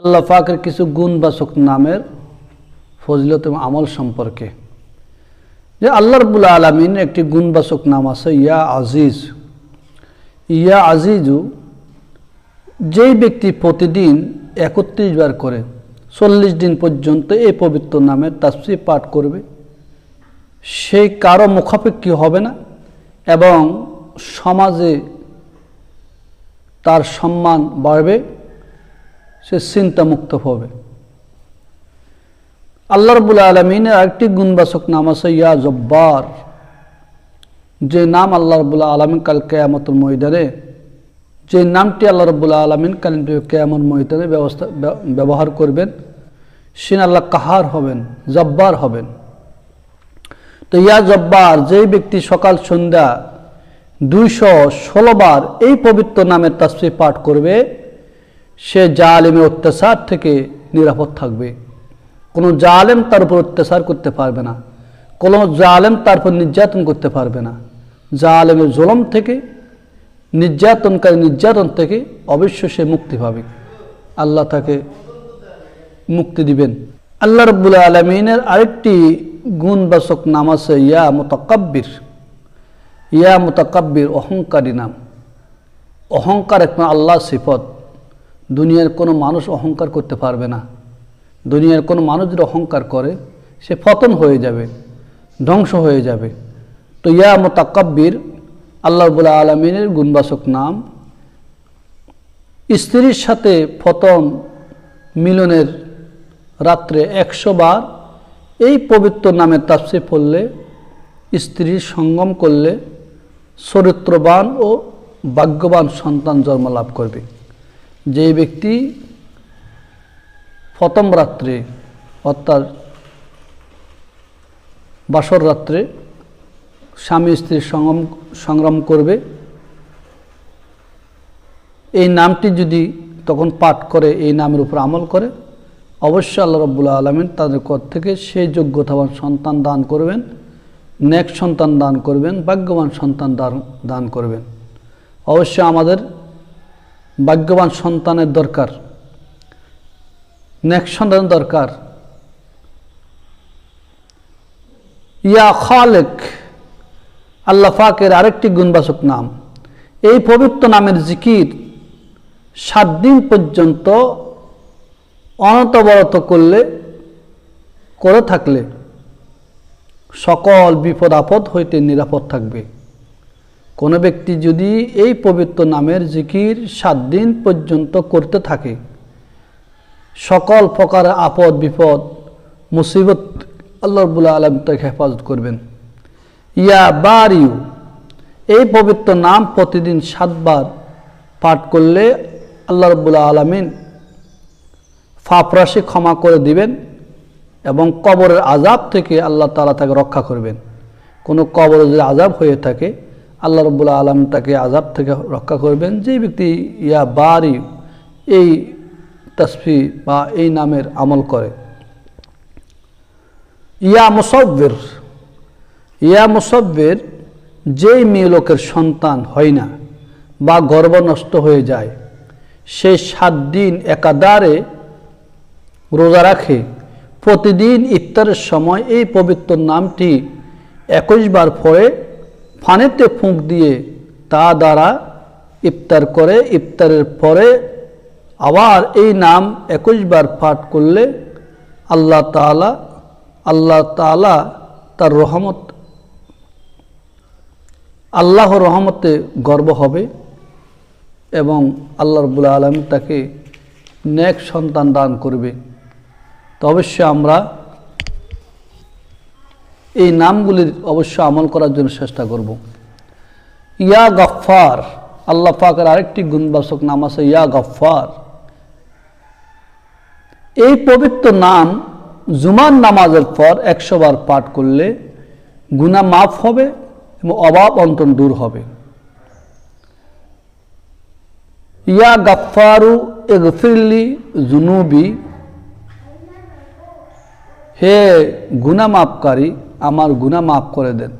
আল্লাহ পাকের কিছু গুণবাচক নামের ফজিলত এবং আমল সম্পর্কে। যে আল্লাহ রবুল আলমিন একটি গুণবাচক নাম আছে, ইয়া আজিজ। ইয়া আজিজু যেই ব্যক্তি প্রতিদিন একত্রিশ বার করে চল্লিশ দিন পর্যন্ত এই পবিত্র নামের তাসফি পাঠ করবে, সেই কারও মুখাপেক্ষী হবে না এবং সমাজে তার সম্মান বাড়বে। সে চিন্তামুক্ত হবে। আল্লাহ রবুল আলমিনের আরেকটি গুণবাচক নাম আছে ইয়া জব্বার। যে নাম আল্লাহ রবুল্লা আলমিন কাল কেয়ামতুল ময়দানে, যে নামটি আল্লাহ রবুল্লা আলমিন কাল কেয়ামত ময়দানে ব্যবস্থা, ব্যবহার করবেন সে আল্লাহ কাহার হবেন, জব্বার হবেন। তো ইয়া জব্বার, যেই ব্যক্তি সকাল, সন্ধ্যা দুইশো ষোলোবার এই পবিত্র নামের তাসফি পাঠ করবে সে জালেমের অত্যাচার থেকে নিরাপদ থাকবে। কোনো জালেম তার উপর অত্যাচার করতে পারবে না। কোনো জালেম তার উপর নির্যাতন করতে পারবে না। জালেমের জলম থেকে, নির্যাতনকারী নির্যাতন থেকে অবশ্য সে মুক্তি পাবে। আল্লাহ তাকে মুক্তি দিবেন। আল্লাহ রব্বুল আলমিনের আরেকটি গুণবাচক নাম আছে ইয়া মোতাকাব্বির। ইয়া মোতাকাব্বির অহংকারী নাম। অহংকার একমাত্র আল্লাহ সিফত। দুনিয়ার কোনো মানুষ অহংকার করতে পারবে না। দুনিয়ার কোনো মানুষ যদি অহংকার করে, সে ফতন হয়ে যাবে, ধ্বংস হয়ে যাবে। তো ইয়া মোতাকাব্বির আল্লাহ রবুল্লা আলমিনের গুণবাসক নাম, স্ত্রীর সাথে ফতন মিলনের রাত্রে একশো বার এই পবিত্র নামে তাপসি পড়লে স্ত্রীর সঙ্গম করলে চরিত্রবান ও ভাগ্যবান সন্তান জন্ম লাভ করবে। যেই ব্যক্তি প্রথম রাত্রে, অর্থাৎ বাসর রাত্রে স্বামী স্ত্রীর সংগ্রাম সংগ্রাম করবে। এই নামটি যদি তখন পাঠ করে, এই নামের উপর আমল করে, অবশ্যই আল্লাহ রব্বুল্লা আলমিন তাদের কর থেকে সেই যোগ্যতাবান সন্তান দান করবেন, নেক সন্তান দান করবেন, ভাগ্যবান সন্তান দান দান করবেন। অবশ্যই আমাদের ভাগ্যবান সন্তানের দরকার, নেক সন্তান দরকার। ইয়া খালেক, আল্লাহ ফাকের আরেকটি গুণবাচক নাম। এই পবিত্র নামের জিকির সাত দিন পর্যন্ত অনতবরত করলে, করে থাকলে সকল বিপদ আপদ হইতে নিরাপদ থাকবে। কোনো ব্যক্তি যদি এই পবিত্র নামের জিকির সাত দিন পর্যন্ত করতে থাকে, সকল প্রকার আপদ, বিপদ, মুসিবত আল্লাহ রবুল্লা আলম তাকে হেফাজত করবেন। ইয়া বারিউ, এই পবিত্র নাম প্রতিদিন সাতবার পাঠ করলে আল্লাহ রবুল্লা আলমিন ফাপরাশি ক্ষমা করে দিবেন এবং কবরের আজাব থেকে আল্লাহ তালা তাকে রক্ষা করবেন। কোনো কবরে যদি আজাব হয়ে থাকে আল্লাহ রবুল্লা আলম তাকে আজাব থেকে রক্ষা করবেন। যে ব্যক্তি ইয়া বারি, এই তসফি বা এই নামের আমল করে, ইয়া মুসব্বির ইয়া মুসব্বির যেই মেয়ে লোকের সন্তান হয় না বা গর্ভ নষ্ট হয়ে যায়, সে সাত দিন একাদারে রোজা রাখে। প্রতিদিন ইফতারের সময় এই পবিত্র নামটি একুশ বার পরে ফানেতে ফুঁক দিয়ে তা দ্বারা ইফতার করে, ইফতারের পরে আবার এই নাম একুশবার পাঠ করলে আল্লাহ তালা আল্লাহ তালা তার রহমত আল্লাহ রহমতে গর্ব হবে এবং আল্লাহ রবুল্লা আলম তাকে নেক সন্তান দান করবে। তো অবশ্যই আমরা এই নামগুলির অবশ্য আমল করার জন্য চেষ্টা করব। ইয়া গফার আল্লাহ পাকের আরেকটি গুণবাচক নাম আছে ইয়া গফার এই পবিত্র নাম জুমান নামাজের পর একশো বার পাঠ করলে গুণা মাফ হবে এবং অভাব অন্তন দূর হবে। ইয়া গাফারু এগফিরলি জুনুবি। হে গুণা মাফকারী আমার গুণা মাফ করে দেন।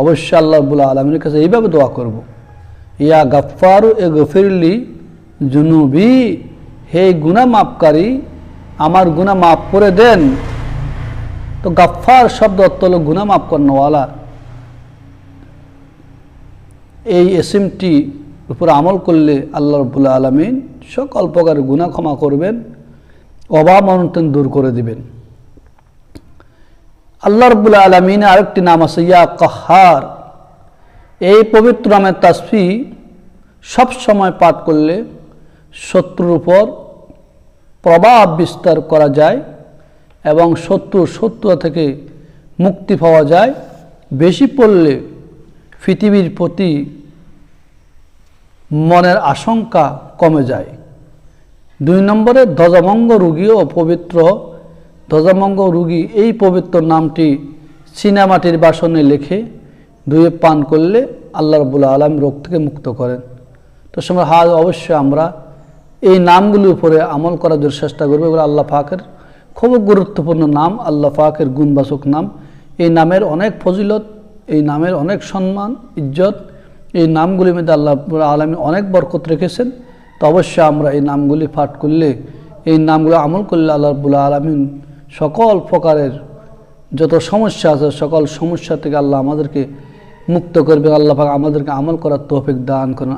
অবশ্যই আল্লাহ রবুল্লা আলমীর কাছে এইভাবে দোয়া করব। ইয়া গাফারু এ গফিরলি জুনুবি হে গুণা মাপকারী আমার গুণা মাফ করে দেন। তো গাফফার শব্দ অর্থ হলো গুণা মাফ কর্ণওয়ালা এই এসিমটি উপর আমল করলে আল্লাহ রবুল্লা আলমিন সকল প্রকার গুণা ক্ষমা করবেন, অভাব অনটন দূর করে দিবেন। আল্লাহ রবুল্লা আলমিন আরেকটি নাম আছে, ইয়া কাহার। এই পবিত্র নামের তাসফি সব সময় পাঠ করলে শত্রুর উপর প্রভাব বিস্তার করা যায় এবং শত্রু শত্রু থেকে মুক্তি পাওয়া যায়। বেশি পড়লে পৃথিবীর প্রতি মনের আশঙ্কা কমে যায়। দুই নম্বরে ধ্বজাভঙ্গ রুগী ও পবিত্র ধ্বজাভঙ্গ রুগী এই পবিত্র নামটি চীনামাটির বাসনে লিখে ধুয়ে পান করলে আল্লাহ রবুল্লা আলম রোগ থেকে মুক্ত করেন। তো সময়, হাজ অবশ্যই আমরা এই নামগুলির উপরে আমল করার জন্য চেষ্টা করব। এগুলো আল্লাহ ফাঁকের খুব গুরুত্বপূর্ণ নাম, আল্লাহ পাকের গুণবাচক নাম। এই নামের অনেক ফজিলত, এই নামের অনেক সম্মান, ইজ্জত, এই নামগুলির মধ্যে আল্লাহ আলমী অনেক বরকত রেখেছেন। তো অবশ্যই আমরা এই নামগুলি পাঠ করলে, এই নামগুলো আমল করলে আল্লাহ রবুল্লা আলমিন সকল প্রকারের যত সমস্যা আছে, সকল সমস্যা থেকে আল্লাহ আমাদেরকে মুক্ত করবে আল্লাহ পাক আমাদেরকে আমল করার তৌফিক দান করুন